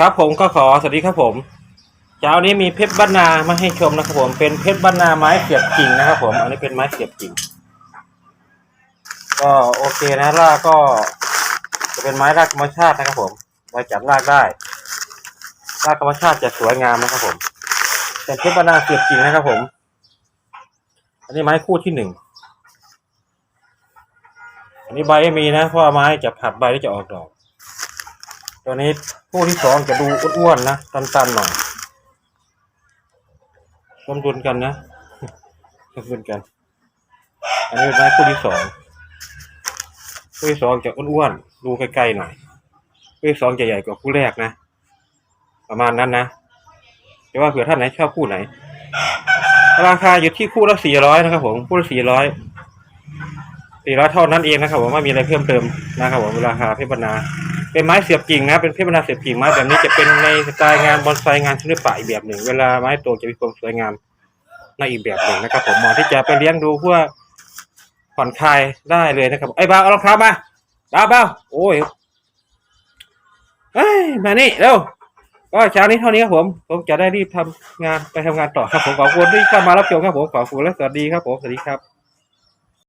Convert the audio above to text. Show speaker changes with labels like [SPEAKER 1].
[SPEAKER 1] ครับผมก็ขอสวัสดีครับผมเช้านี้มีเพชรบ้านนามาให้ชมนะครับผม เป็นเพชรบ้านนาไม้เสียบกิ่งนะครับผม อันนี้เป็นไม้เสียบกิ่ง ก็โอเคนะรากก็จะเป็นไม้รากธรรมชาตินะครับผมไว้จับรากได้ รากธรรมชาติจะสวยงามนะครับผม เป็นเพชรบ้านนาเสียบกิ่งนะครับผม อันนี้ไม้คู่ที่หนึ่ง อันนี้ใบไม่มีนะเพราะว่าไม้จะผัดใบแล้วจะออกดอก ตัวนี้คู่ที่สองจะดูอ้วนๆนะตันๆหน่อยสมดุลกันนะสมดุลกัน อันนี้เป็นไม้คู่ที่สองคู่ที่สองจะอ้วนๆดูใกล้ๆหน่อยคู่ที่สองจะใหญ่กว่าคู่แรกนะ ประมาณนั้นนะแต่ว่าเผื่อท่านไหนชอบคู่ไหน ราคาอยู่ที่คู่ละสี่ร้อยนะครับผมคู่ละสี่ร้อยสี่ร้อยเท่านั้นเองนะครับผมไม่มีอะไรเพิ่มเติมนะครับผมราคาเพชรบรรณา เป็นไม้เสียบกิ่งนะ เป็นเพชรบรรณาเสียบกิ่งไม้แบบนี้จะเป็นในสไตล์งานบอนไซงานศิลปะอีกแบบหนึ่ง เวลาไม้โตจะมีความสวยงามในอีกแบบหนึ่งนะครับ ผมเหมาะที่จะไปเลี้ยงดูเพื่อผ่อนคลายได้เลยนะครับไอ้บ้าวเอารองเท้ามาบ้าวบ้าวโอ้ยเอ้ยมานี่เร็วก็เช้านี้เท่านี้ครับผม ผมจะได้รีบทำงานไปทำงานต่อครับผมขอบคุณที่เข้ามารับชมครับผมขอบคุณและสวัสดีครับผมสวัสดีครับ